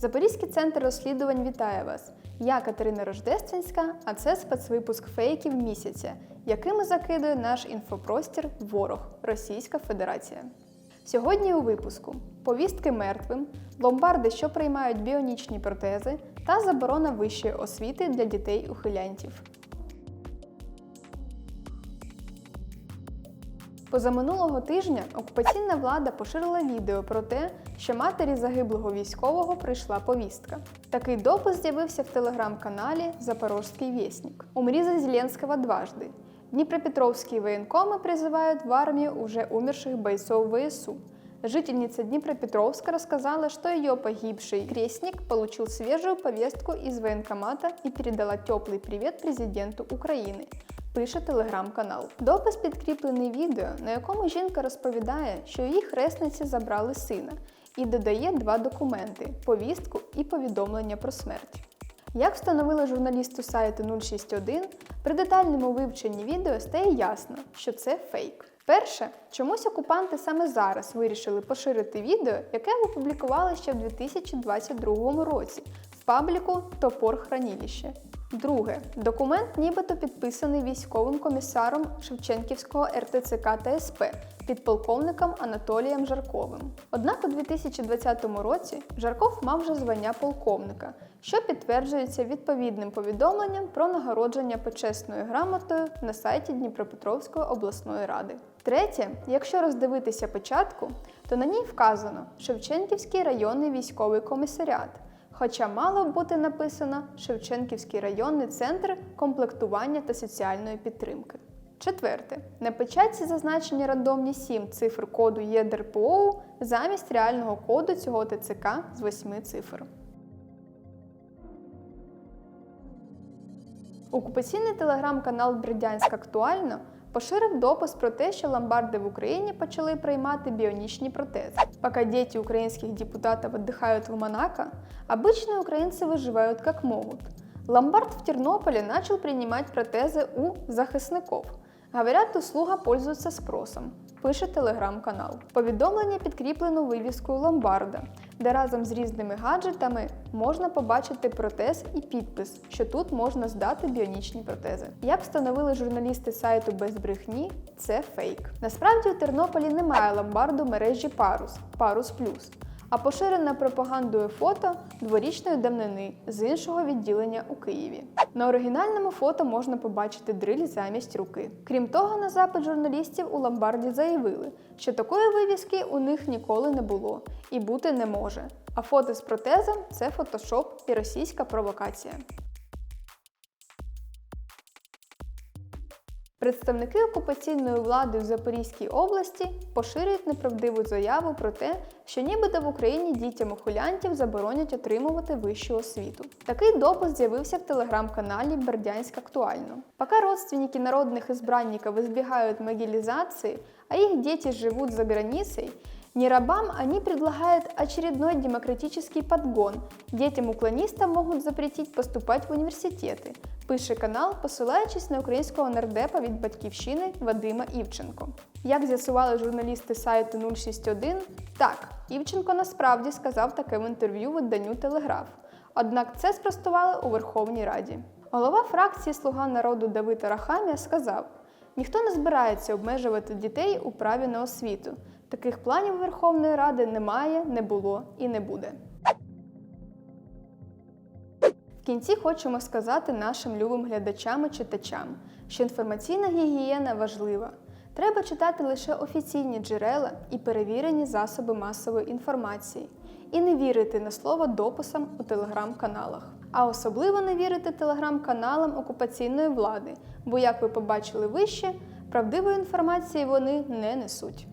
Запорізький центр розслідувань вітає вас. Я Катерина Рождественська, а це спецвипуск фейків місяця, якими закидує наш інфопростір ворог Російська Федерація. Сьогодні у випуску повістки мертвим, ломбарди, що приймають біонічні протези, та заборона вищої освіти для дітей-ухилянтів. Позаминулого тижня окупаційна влада поширила відео про те, що матері загиблого військового прийшла повістка. Такий допис з'явився в телеграм-каналі Запорожський вєснік. Умріза Зеленського дважды. Днепропетровские военкомы призывают в армию уже умерших бойцов ВСУ. Жительница Днепропетровска рассказала, что ее погибший крестник получил свежую повестку из военкомата и передала теплый привет президенту України. Пише телеграм-канал. Допис підкріплений відео, на якому жінка розповідає, що її хресниці забрали сина, і додає два документи повістку і повідомлення про смерть. Як встановили журналісти сайту 061, при детальному вивченні відео стає ясно, що це фейк. Перше, чомусь окупанти саме зараз вирішили поширити відео, яке опублікували ще в 2022 році в пабліку Топор Хранилище. Друге, документ нібито підписаний військовим комісаром Шевченківського РТЦК та СП підполковником Анатолієм Жарковим. Однак у 2020 році Жарков мав вже звання полковника, що підтверджується відповідним повідомленням про нагородження почесною грамотою на сайті Дніпропетровської обласної ради. Третє, якщо роздивитися початку, то на ній вказано Шевченківський районний військовий комісаріат. Хоча мало б бути написано Шевченківський районний центр комплектування та соціальної підтримки. Четверте. На печатці зазначені рандомні 7 цифр коду ЄДРПОУ замість реального коду цього ТЦК з 8 цифр. Окупаційний телеграм-канал Бердянськ Актуально поширив допис про те, що ломбарди в Україні почали приймати біонічні протези. Пока дети украинских депутатов отдыхают в Монако, обычные украинцы выживают как могут. Ломбард в Тернополе начал принимать протезы у захисников. Говорят, услуга пользуется спросом. Пише телеграм-канал. Повідомлення підкріплено вивіскою ломбарда, де разом з різними гаджетами можна побачити протез і підпис, що тут можна здати біонічні протези. Як встановили журналісти сайту без брехні, це фейк. Насправді у Тернополі немає ломбарду мережі Парус Парус Плюс а поширене пропагандою фото дворічної давнини з іншого відділення у Києві. На оригінальному фото можна побачити дриль замість руки. Крім того, на запит журналістів у ломбарді заявили, що такої вивіски у них ніколи не було і бути не може. А фото з протезом це фотошоп і російська провокація. Представники окупаційної влади в Запорізькій області поширюють неправдиву заяву про те, що нібито в Україні дітям ухилянтів заборонять отримувати вищу освіту. Такий допис з'явився в телеграм-каналі Бердянськ Актуально. Пока родственники народних избранников избегают могилизации, а их дети живут за границей, не рабам они предлагают очередной демократический подгон. Детям-уклонистам могут запретить поступать в університети, пише канал, посилаючись на українського нардепа від батьківщини Вадима Івченко. Як з'ясували журналісти сайту 061, так, Івченко насправді сказав таке в інтерв'ю виданню Телеграф. Однак це спростували у Верховній Раді. Голова фракції Слуга народу Давид Арахамія сказав: ніхто не збирається обмежувати дітей у праві на освіту. Таких планів Верховної Ради немає, не було і не буде. Кінці хочемо сказати нашим любим глядачам і читачам, що інформаційна гігієна важлива. Треба читати лише офіційні джерела і перевірені засоби масової інформації, і не вірити на слово дописам у телеграм-каналах. А особливо не вірити телеграм-каналам окупаційної влади, бо, як ви побачили вище, правдивої інформації вони не несуть.